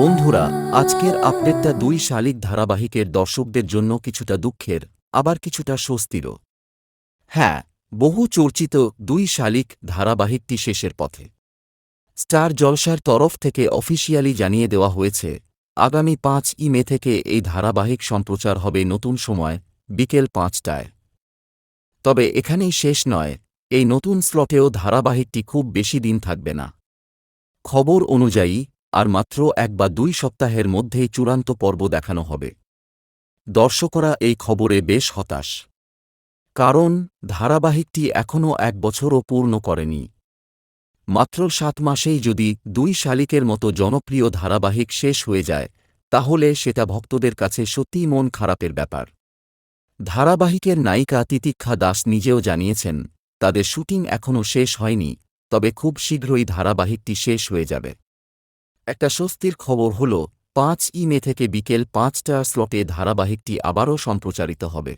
বন্ধুরা, আজকের আপডেটটা দুই শালিক ধারাবাহিকের দর্শকদের জন্য কিছুটা দুঃখের, আবার কিছুটা স্বস্তিরও। হ্যাঁ বহু চর্চিত দুই শালিক ধারাবাহিকটি শেষের পথে। স্টার জলসার তরফ থেকে অফিসিয়ালি জানিয়ে দেওয়া হয়েছে, আগামী পাঁচ ই মে থেকে এই ধারাবাহিক সম্প্রচার হবে নতুন সময়, বিকেল পাঁচটায়। তবে এখানেই শেষ নয়, এই নতুন স্লটেও ধারাবাহিকটি খুব বেশি দিন থাকবে না। খবর অনুযায়ী আর মাত্র এক বা দুই সপ্তাহের মধ্যেই চূড়ান্ত পর্ব দেখানো হবে। দর্শকরা এই খবরে বেশ হতাশ। কারণ ধারাবাহিকটি এখনও এক বছরও পূর্ণ করেনি। মাত্র সাত মাসেই যদি দুই শালিকের মতো জনপ্রিয় ধারাবাহিক শেষ হয়ে যায়, তাহলে সেটা ভক্তদের কাছে সত্যিই মন খারাপের ব্যাপার। ধারাবাহিকের নায়িকা তিতিক্ষা দাস নিজেও জানিয়েছেন, তাদের শুটিং এখনও শেষ হয়নি, তবে খুব শীঘ্রই ধারাবাহিকটি শেষ হয়ে যাবে। একটা স্বস্তির খবর হল, পাঁচ ই মে থেকে বিকেল পাঁচটা স্লটে ধারাবাহিকটি আবারও সম্প্রচারিত হবে।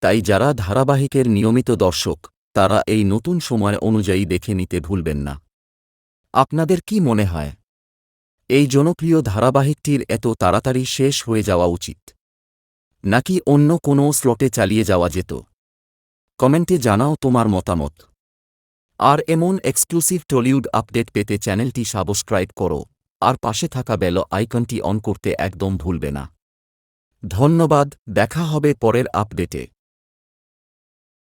তাই যারা ধারাবাহিকের নিয়মিত দর্শক, তারা এই নতুন সময় অনুযায়ী দেখে নিতে ভুলবেন না। আপনাদের কি মনে হয়? এই জনপ্রিয় ধারাবাহিকটির এত তাড়াতাড়ি শেষ হয়ে যাওয়া উচিত? নাকি অন্য কোনো স্লটে চালিয়ে যাওয়া যেত? কমেন্টে জানাও তোমার মতামত। আর এমন এক্সক্লুসিভ টলিউড আপডেট পেতে চ্যানেলটি সাবস্ক্রাইব করো। আর পাশে থাকা বেল আইকনটি অন করতে একদম ভুলবে না। ধন্যবাদ, দেখা হবে পরের আপডেটে